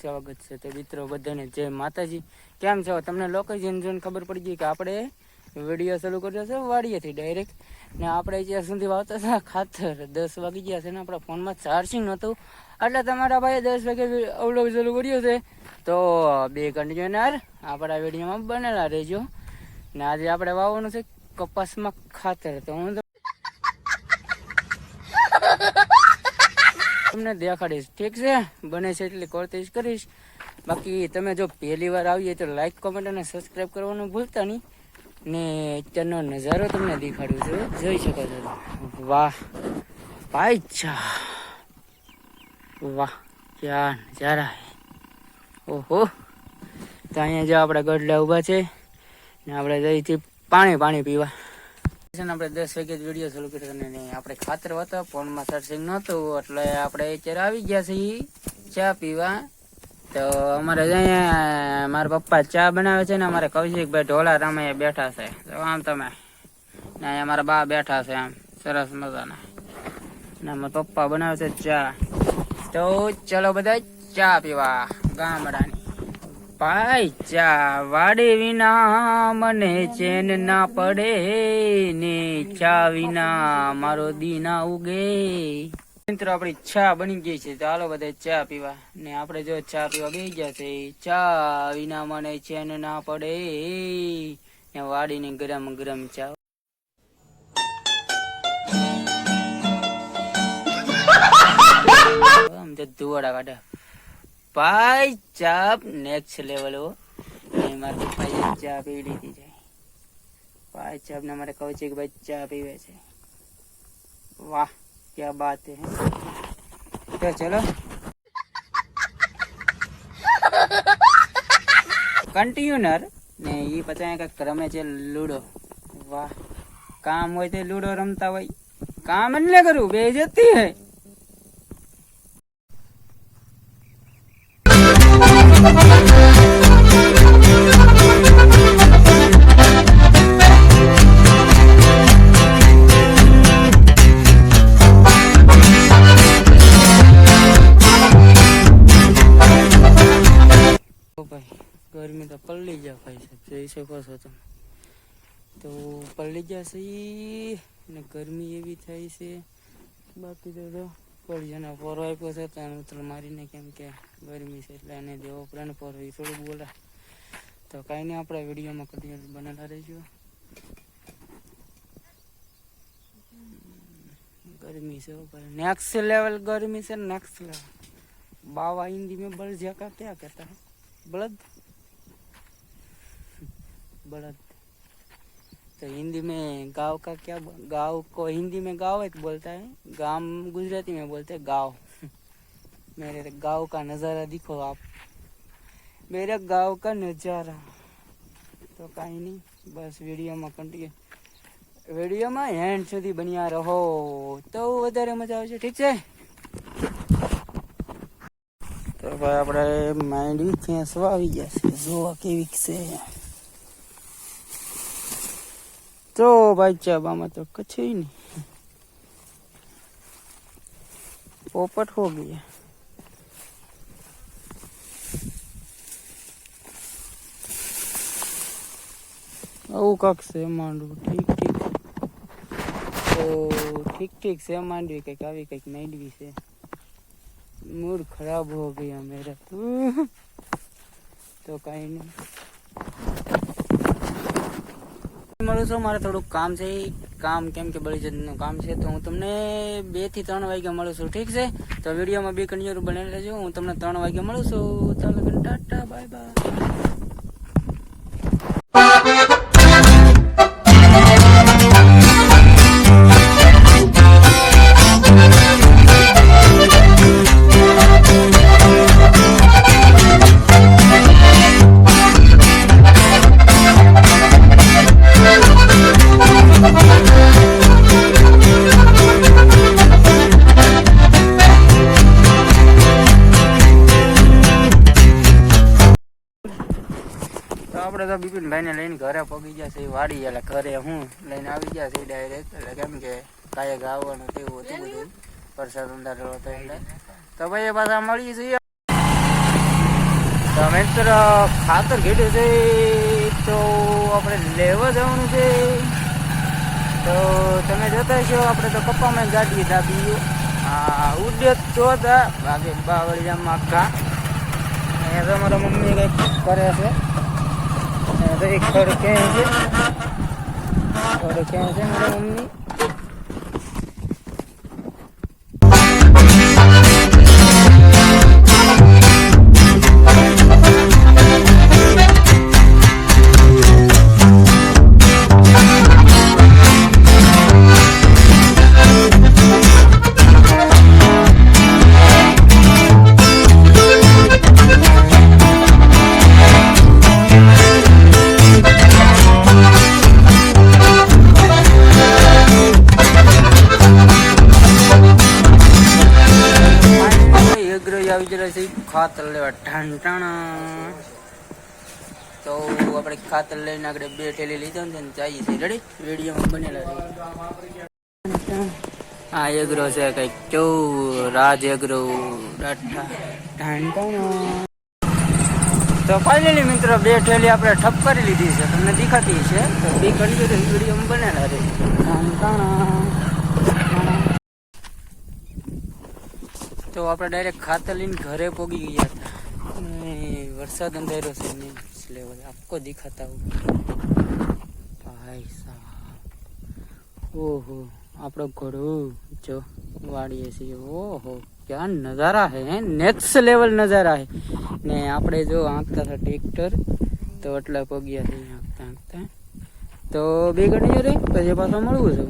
સ્વાગત છે. તો મિત્રો, બધાને જય માતાજી. કેમ છો? તમને લોકો જેમ જોઈને ખબર પડી ગઈ કે આપણે વીડિયો શરૂ કર્યો છે વાડીએથી ડાયરેક્ટ ને આપણે જ્યાં સુધી વાવતા હતા, ખાતર દસ વાગી ગયા છે ને આપણા ફોનમાં ચાર્જિંગ નહોતું એટલે તમારા ભાઈએ દસ વાગે અવલોક શરૂ કર્યો છે. તો બે કન્ટિન્યુઅર આપણા વિડીયોમાં બનેલા રહેજો. ને આજે આપણે વાવવાનું છે કપાસમાં ખાતર. તો હું તો તમને દેખાડીશ. ઠીક છે? બને છે એટલી કોશિશ કરીશ. બાકી તમે જો પહેલી વાર આવીએ તો લાઈક કોમેન્ટ અને સબસ્ક્રાઈબ કરવાનું ભૂલતા નહીં. ને અત્યારનો નજારો તમને દેખાડું છું. જોઈ શકો છો વાહ. ભાઈ ચા. વાહ. ક્યાં નજારા ઓહો. તો અહીંયા જો આપણા ગઢડા ઊભા છે. ને આપણે જઈથી પાણી પાણી પીવા. છે આપણે દસ વાગે જ વીડિયો ચાલુ કર્યો અને આપણે ખાતર હતા ફોનમાં સર્ચિંગ નહોતું, એટલે આપણે અત્યારે આવી ગયા છીએ ચા પીવા. તો અમારે અહીંયા મારા પપ્પા ચા બનાવે છે ને, અમારે કૌશિકભાઈ ઢોલા રામૈયા બેઠા છે. તો આમ તમે. ને અહીંયા મારા બા બેઠા છે આમ, સરસ મજાના. ને મારા પપ્પા બનાવે છે ચા. તો ચલો બધા ચા પીવા ગામડાની. ભાઈ ચા વાડે વિના મને ચેન ના પડે ને ચા વિના મારો દી ના ઉગે. મિત્રો, આપણી ચા બની ગઈ છે. હાલો બધા ચા પીવા. ને આપણે જો ચા પીવા બેસી ગયા છે. ચા વિના મને ચેન ના પડે. ને વાડીની ગરમ ગરમ ચા. તો ધુવાડા કાઢે. ભાઈ ચાપ નેક્સ્ટ લેવલ હો. ને ભાઈ ચા પીવી લીધી છે. ભાઈ ચાપ ને મારે કહું છે કે ભાઈ ચા પીવે છે. વાહ, ક્યાં બાત હે. તો ચલો. કન્ટિન્યુનર ને એ પછી કંઈક રમે છે લૂડો. વાહ, કામ હોય તે લૂડો રમતા હોય. કામ એટલે કરું બે જતી હે. ગરમી તો પલ્લી જા ભાઈ સાહેબ જોઈ શકો છો તમે. તો પલ્લી જશે છે ગરમી એવી થાય છે. બાકી તો કોળીઓને પોરો આપ્યો છે, તો ઉતર મારીને કેમ કે ગરમી છે એટલે એને દેવો પડે ને થોડું બોલે. તો કાંઈ નહીં, આપણે વિડીયોમાં કદી બનેલા રહીશું. ગરમી છે ऊपर नेक्स्ट लेवल गर्मी से नेक्स्ट लेवल बाबा हिंदी में बलझिया का क्या कहता है બળદ? बलद तो हिंदी में गांव का क्या बोल- गांव को हिंदी में गांव एक बोलता है गांव गुजराती में बोलते हैं गांव मेरे गांव का नज़ारा दिखो आप मेरे गांव का नज़ारा તો કાંઈ નહીં બસ વિડીયોમાં કન્ટિન્યુ વિડીયોમાં એન્ડ સુધી બન્યા રહો તો વધારે મજા આવશે ઠીક છે તો ભાઈ આપણે માંડવી ખેંચવા આવી ગયા છે જોવા કેવી છે તો ભાઈ ચાબામાં તો કચ્છી નહીં પોપટ હો ગયા આવું કાક છે માંડવું ઠીક ઠીક તો ઠીક ઠીક છે માંડવી કંઈક આવી કંઈક માંડવી છે मूड खराब हो गया मेरा तो તો કાંઈ નહીં મળું છું, મારે થોડુંક કામ છે, કામ કેમ કે બળીજતનું કામ છે, તો હું તમને બેથી ત્રણ વાગે મળું છું, ઠીક છે? તો વિડીયોમાં બે કન્ટિન્યુ બને રહેજો, હું તમને ત્રણ વાગે મળું છું. ચાલો ટાટા બાય બાય આપણે તો બિપિનભાઈને લઈને ઘરે પગી ગયા છે વાડી એટલે ઘરે હું લઈને આવી ગયા છે ડાયરેક્ટ એટલે કેમ કે કાંઈ ગાવાનું તેવું હતું બધું. વરસાદ અંધારો હતો એટલે. તો ભાઈ એ પાછા મળીએ છીએ. તો મિત્ર ખાતર ઘેડ્યું છે તો આપણે લેવા જવાનું છે. તો તમે જોતા છો આપણે તો પપ્પામાં ગાડી દાબી હા ઉડ્યો તો હતા. બાકી બાવળિયામાં આખા અહીંયા તો મારા મમ્મી કંઈક કરે છે. તો એક ખડ ક્યાંય છે? ખડ ક્યાંય છે મારા મમ્મી? ખાતર લેવા ઠાંટાણા તો આપણે ખાતર લઈને આગળ બે ઠેલી લીધા ને જઈએ છીએ. રેડી રેડિયોમાં બનેલા આ એગ્રો છે કંઈક. ચૌ, રાજ એગ્રો. તો ફાઇનલી મિત્રો બે ઠેલી આપણે ઠપ કરી લીધી છે. તમને દેખાતી છે તો બે ઘડી વિડીયોમાં બનેલા છે. ઠાંટાણા તો આપણે ડાયરેક્ટ ખાતર લઈને ઘરે પોગી ગયા હતા. વરસાદ અંધારો છે ને લેવલ આખો દેખાતા ભાઈ સાહેબ. ઓહો, આપણો ઘોડો, જો વાળીએ છીએ ઓહો, ક્યાં નજારા હે નેક્સ્ટ લેવલ નજારા હે. ને આપણે જો આંકતા હતા ટ્રેક્ટર તો એટલા પગ્યા છે, આંકતા આંકતા. તો બે ઘડી રે, પછી પાછો મળવું છે.